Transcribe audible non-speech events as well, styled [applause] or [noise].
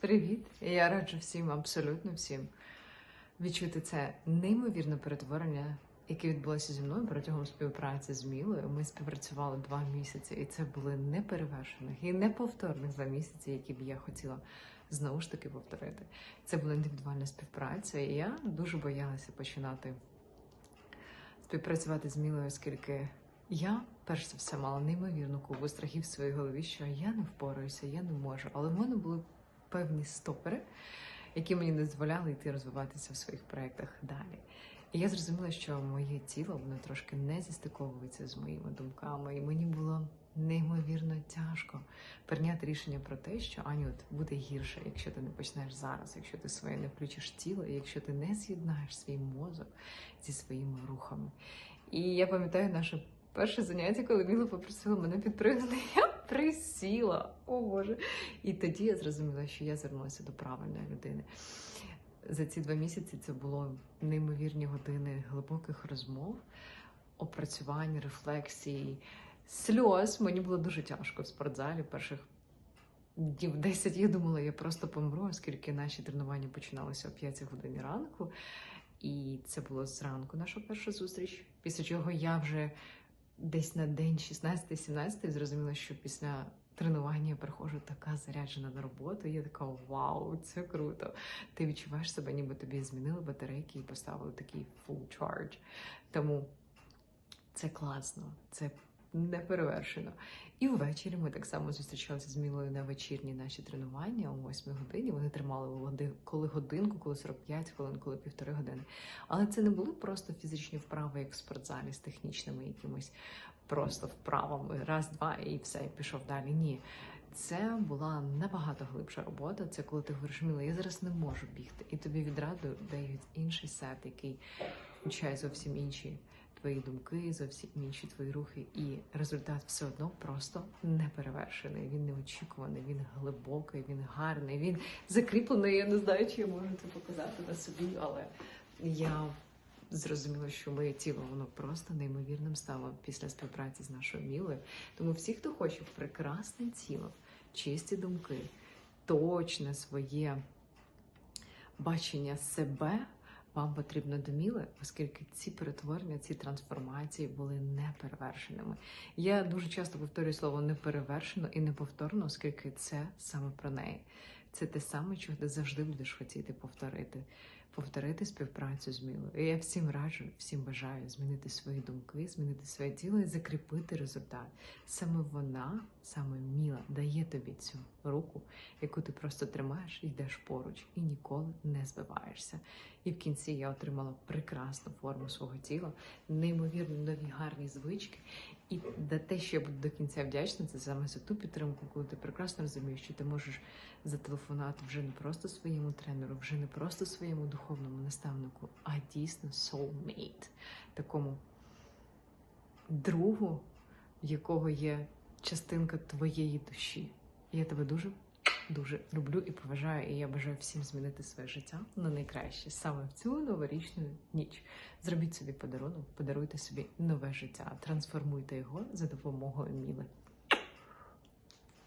Привіт! Я раджу всім, абсолютно всім, відчути це неймовірне перетворення, яке відбулося зі мною протягом співпраці з Мілою. Ми співпрацювали два місяці, і це були неперевершених і неповторних два місяці, які б я хотіла знову ж таки повторити. Це була індивідуальна співпраця, і я дуже боялася починати співпрацювати з Мілою, оскільки я, перш за все, мала неймовірну кубу страхів в своїй голові, що я не впораюся, я не можу. Але в мене були певні стопери, які мені дозволяли йти розвиватися в своїх проєктах далі. І я зрозуміла, що моє тіло воно трошки не зістиковується з моїми думками, і мені було неймовірно тяжко прийняти рішення про те, що Аню, от буде гірше, якщо ти не почнеш зараз, якщо ти своє не включиш тіло, якщо ти не з'єднаєш свій мозок зі своїми рухами. І я пам'ятаю наше перше заняття, коли Міла попросила мене підпригнути, [laughs] я присіла. О Боже. І тоді я зрозуміла, що я звернулася до правильної людини. За ці два місяці це було неймовірні години глибоких розмов, опрацювань, рефлексій, сльоз. Мені було дуже тяжко в спортзалі. Перших днів 10 я думала, я просто помру, оскільки наші тренування починалися о 5 годині ранку. І це було зранку наша перша зустріч. Після чого я вже десь на день 16-17 зрозуміла, що після тренування я приходжу така заряджена на роботу. І я така вау, це круто. Ти відчуваєш себе, ніби тобі змінили батарейки і поставили такий full charge. Тому це класно, це неперевершено. І ввечері ми так само зустрічалися з Мілою на вечірні наші тренування о 8 годині. Вони тримали коли годинку, коли 45 хвилин, коли півтори години. Але це не були просто фізичні вправи, як в спортзалі з технічними якимись просто вправами. Раз, два і все, і пішов далі. Ні. Це була набагато глибша робота. Це коли ти говориш, Міла, я зараз не можу бігти, і тобі відразу дають інший сет, який включає зовсім інші твої думки, зовсім інші твої рухи, і результат все одно просто неперевершений. Він неочікуваний, він глибокий, він гарний, він закріплений. Я не знаю, чи я можу це показати на собі, але я зрозуміла, що моє тіло воно просто неймовірним стало після співпраці з нашою мілою. Тому всі, хто хоче прекрасне тіло, чисті думки, точне своє бачення себе. Вам потрібно доміли, оскільки ці перетворення, ці трансформації були неперевершеними. Я дуже часто повторюю слово неперевершено і неповторно, оскільки це саме про неї. Це те саме, чого ти завжди будеш хотіти повторити. Повторити співпрацю з Мілою. І я всім раджу, всім бажаю змінити свої думки, змінити своє тіло і закріпити результат. Саме вона, саме Міла, дає тобі цю руку, яку ти просто тримаєш йдеш поруч, і ніколи не збиваєшся. І в кінці я отримала прекрасну форму свого тіла, неймовірно нові гарні звички. І за те, що я буду до кінця вдячна, це саме за ту підтримку, коли ти прекрасно розумієш, що ти можеш зателефонувати вже не просто своєму тренеру, вже не просто своєму духовному наставнику, а дійсно soulmate, такому другу, в якого є частинка твоєї душі. Я тебе дуже дуже люблю і поважаю, і я бажаю всім змінити своє життя на найкраще саме в цю новорічну ніч. Зробіть собі подарунок, подаруйте собі нове життя, трансформуйте його за допомогою Міли.